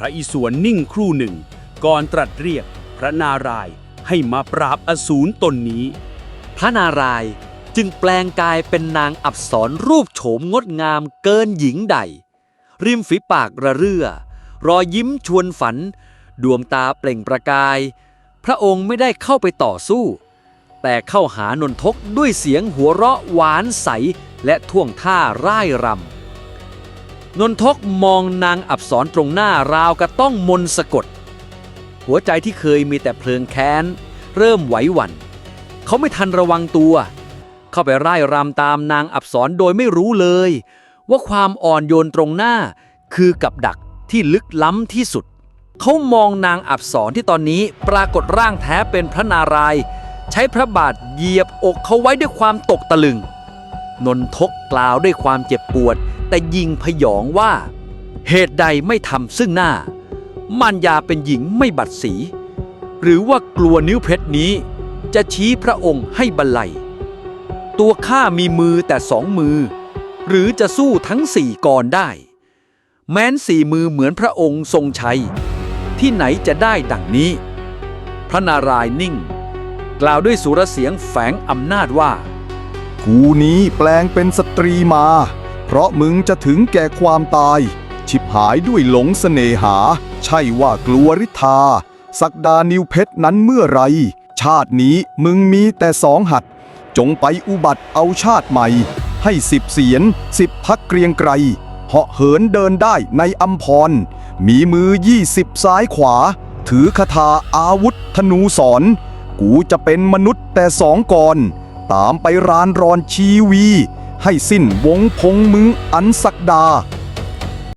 พระอิศวรนิ่งครู่หนึ่ง ก่อนตรัสเรียกพระนารายให้มาปราบอสูรตนนี้ พระนารายจึงแปลงกายเป็นนางอับสรรูปโฉมงดงามเกินหญิงใด ริมฝีปากระเรื่อ รอยยิ้มชวนฝัน ดวงตาเปล่งประกาย พระองค์ไม่ได้เข้าไปต่อสู้ แต่เข้าหานนทกด้วยเสียงหัวเราะหวานใสและท่วงท่าร่ายรำ นนทกมองนางอับสรตรงหน้าราวกระต้องมนสะกด หัวใจที่เคยมีแต่เพลิงแค้น เริ่มไหวหวั่นเขาไม่ทันระวังตัว เข้าไปร่ายรำตามนางอับสรโดยไม่รู้เลย ว่าความอ่อนโยนตรงหน้าคือกับดักที่ลึกล้ำที่สุด เขามองนางอับสรที่ตอนนี้ปรากฏร่างแท้เป็นพระนาราย ใช้พระบาทเหยียบอกเขาไว้ด้วยความตกตะลึง นนทกกล่าวด้วยความเจ็บปวด แต่ยิงพยองว่า เหตุใดไม่ทำซึ่งหน้า มันยาเป็นหญิงไม่บัดสี หรือว่ากลัวนิ้วเพชรนี้ จะชี้พระองค์ให้บรรลัย ตัวข้ามีมือแต่สองมือ หรือจะสู้ทั้งสี่กรได้ แม้นสี่มือเหมือนพระองค์ทรงชัย ที่ไหนจะได้ดังนี้ พระนารายณ์นิ่ง กล่าวด้วยสุรเสียงแฝงอำนาจว่า กูนี้แปลงเป็นสตรีมา เพราะมึงจะถึงแก่ความตายฉิบหายด้วยหลงเสน่หา ใช่ว่ากลัวริธาสักดานิวเพชรนั้นเมื่อไร ชาตินี้มึงมีแต่สองหัด จงไปอุบัติเอาชาติใหม่ ให้สิบเสียนสิบพักเกรียงไกรเหาะเหินเดินได้ในอัมพร มีมือยี่สิบซ้ายขวา ถือคาถาอาวุธธนูสอน กูจะเป็นมนุษย์แต่สองก่อน ตามไปรานรอนชีวี ให้สิ้นวงพงมึงอันสักดา